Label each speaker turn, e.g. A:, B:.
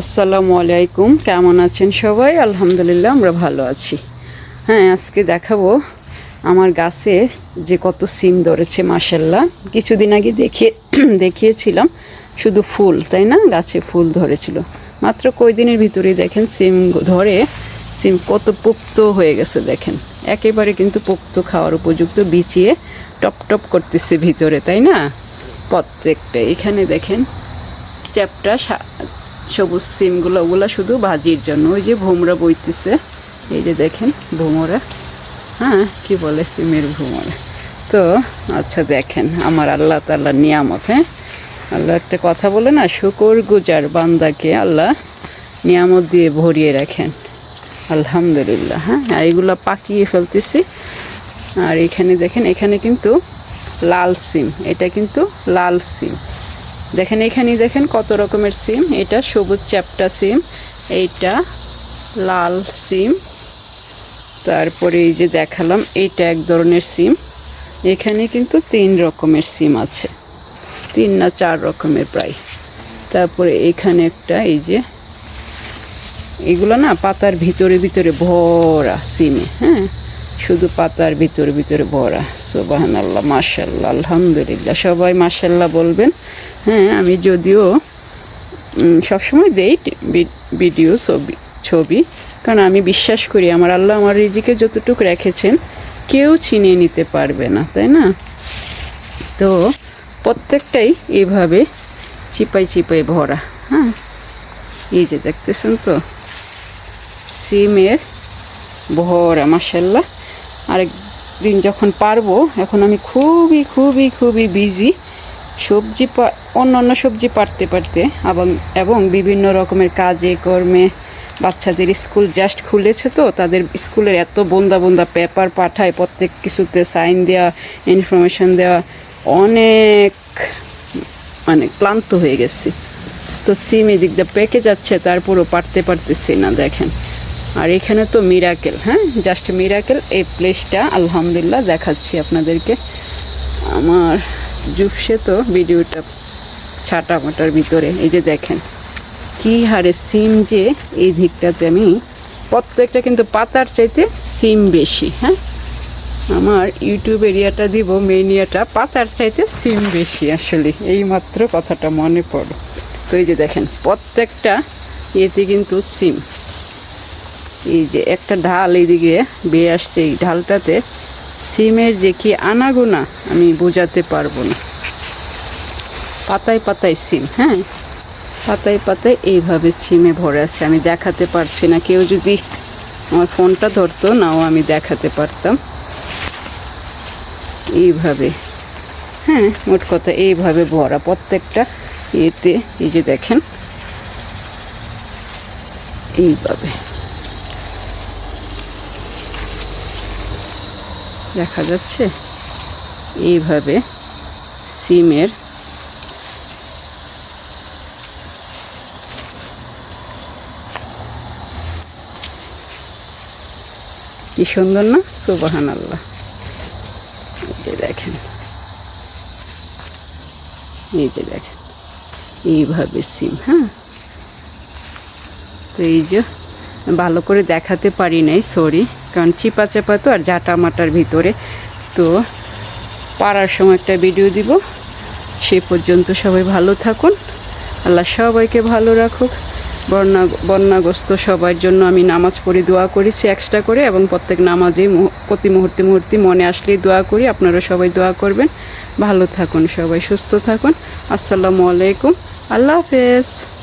A: আসসালামু আলাইকুম। কেমন আছেন সবাই? আলহামদুলিল্লাহ, আমরা ভালো আছি। হ্যাঁ আজকে দেখাবো আমার গাছে যে কত সিম ধরেছে মাসাল্লাহ কিছুদিন আগে দেখিয়ে দেখিয়েছিলাম, শুধু ফুল, তাই না? গাছে ফুল ধরেছিল। মাত্র কয়দিনের ভিতরেই দেখেন সিম ধরে, সিম কত পোক্ত হয়ে গেছে, দেখেন। একেবারে কিন্তু পোক্ত খাওয়ার উপযুক্ত বিচিয়ে টপ টপ করতেছে ভিতরে, তাই না? প্রত্যেকটা। এখানে দেখেন, চ্যাপটা সবুজ সিমগুলো, ওগুলো শুধু ভাজির জন্য। ওই যে ভোমরা বইতেছে, এই যে দেখেন ভোমরা। হ্যাঁ কি বলে সিমের ভোমরা? তো আচ্ছা দেখেন, আমার আল্লাহ তাল্লাহ নিয়ামত হ্যাঁ? আল্লাহ একটা কথা বলে না, শুকর গুজার বান্দাকে আল্লাহ নিয়ামত দিয়ে ভরিয়ে রাখেন। আলহামদুলিল্লাহ হ্যাঁ? আর পাকিয়ে ফেলতেছি। আর এখানে দেখেন, এখানে কিন্তু লাল সিম, এটা কিন্তু লাল সিম। দেখেন এখানে দেখেন কত রকমের সিম। এটা সবুজ চ্যাপটা সিম, এইটা লাল সিম। তারপরে এই যে দেখালাম এইটা এক ধরনের সিম। এখানে কিন্তু তিন রকমের সিম আছে। তিন না চার রকমের প্রায়। তারপরে এখানে একটা এই যে, এগুলো না পাতার ভিতরে ভিতরে ভরা সিমে হ্যাঁ? শুধু পাতার ভিতরে ভিতরে ভরা সোবাহান আল্লাহ মার্শাল্লাহ আলহামদুলিল্লাহ। সবাই মার্শাল্লাহ বলবেন হ্যাঁ আমি যদিও সবসময় দেই ভিডিও ছবি ছবি। কারণ আমি বিশ্বাস করি, আমার আল্লাহ আমার রিজিকে যতটুকু রেখেছেন, কেউ ছিনিয়ে নিতে পারবে না, তাই না? তো প্রত্যেকটাই এভাবে চিপাই চিপাই ভরা হ্যাঁ? এই যে দেখতেছেন তো, সিমের ভরা মাসাল্লাহ আরেকদিন যখন পারব, এখন আমি খুবই খুবই খুবই বিজি সবজি অন্য অন্য সবজি পারতে পারতে এবং এবং বিভিন্ন রকমের কাজে কর্মে বাচ্চাদের স্কুল জাস্ট খুলেছে তো, তাদের স্কুলের এত বন্দা বন্দা পেপার পাঠায়, প্রত্যেক কিছুতে সাইন দেওয়া ইনফরমেশন দেওয়া অনেক মানে ক্লান্ত হয়ে গেছি। তো সিম এদিক পেকে যাচ্ছে, তারপরও পারতে পারতেছি না, দেখেন। আর এখানে তো মিরাকেল হ্যাঁ? জাস্ট মিরাকেল এই প্লেসটা আলহামদুলিল্লাহ দেখাচ্ছি আপনাদেরকে। আমার জুপসে তো ভিডিওটা ছাটা মাটার ভিতরে, এই যে দেখেন। কি হারে সিম যে এই দিকটাতে আমি প্রত্যেকটা কিন্তু পাতার চাইতে সিম বেশি হ্যাঁ? আমার ইউটিউব এরিয়াটা দিব মেইন এরিয়াটা পাতার চাইতে সিম বেশি আসলে এই মাত্র কথাটা মনে পড়ো। তো এই যে দেখেন, প্রত্যেকটা এতে কিন্তু সিম। এই যে একটা ঢাল এইদিকে বেয়ে আসছে, এই ঢালটাতে সিমের যে কি আনাগোনা, আমি বোঝাতে পারব না। পাতায় পাতায় সিম হ্যাঁ? পাতায় পাতায় এইভাবে সিমে ভরে আছে, আমি দেখাতে পারছি না। কেউ যদি আমার ফোনটা ধরতো, নাও আমি দেখাতে পারতাম। এইভাবে হ্যাঁ? মোট কথা এইভাবে ভরা প্রত্যেকটা এতে এই যে দেখেন, এইভাবে। দেখা যাচ্ছে। এইভাবে সিমের কি সুন্দর না? সুবাহান আল্লাহ দেখেন। এই যে দেখেন। এইভাবে সিম হ্যাঁ? তো এই যে ভালো করে দেখাতে পারি নাই, সরি। কারণ চিপা চাপা তো আর জাটা মাটার ভিতরে। তো পাড়ার সময় একটা ভিডিও দিব। সে পর্যন্ত সবাই ভালো থাকুন। আল্লাহ সবাইকে ভালো রাখুক। বন্যা বন্যাগ্রস্ত সবার জন্য আমি নামাজ পড়ে, দোয়া করেছি এক্সট্রা করে এবং প্রত্যেক নামাজে প্রতি মুহূর্তে মুহূর্তে মনে আসলেই দোয়া করি। আপনারা সবাই দোয়া করবেন। ভালো থাকুন সবাই, সুস্থ থাকুন। আসসালামু আলাইকুম। আল্লাহ হাফেজ।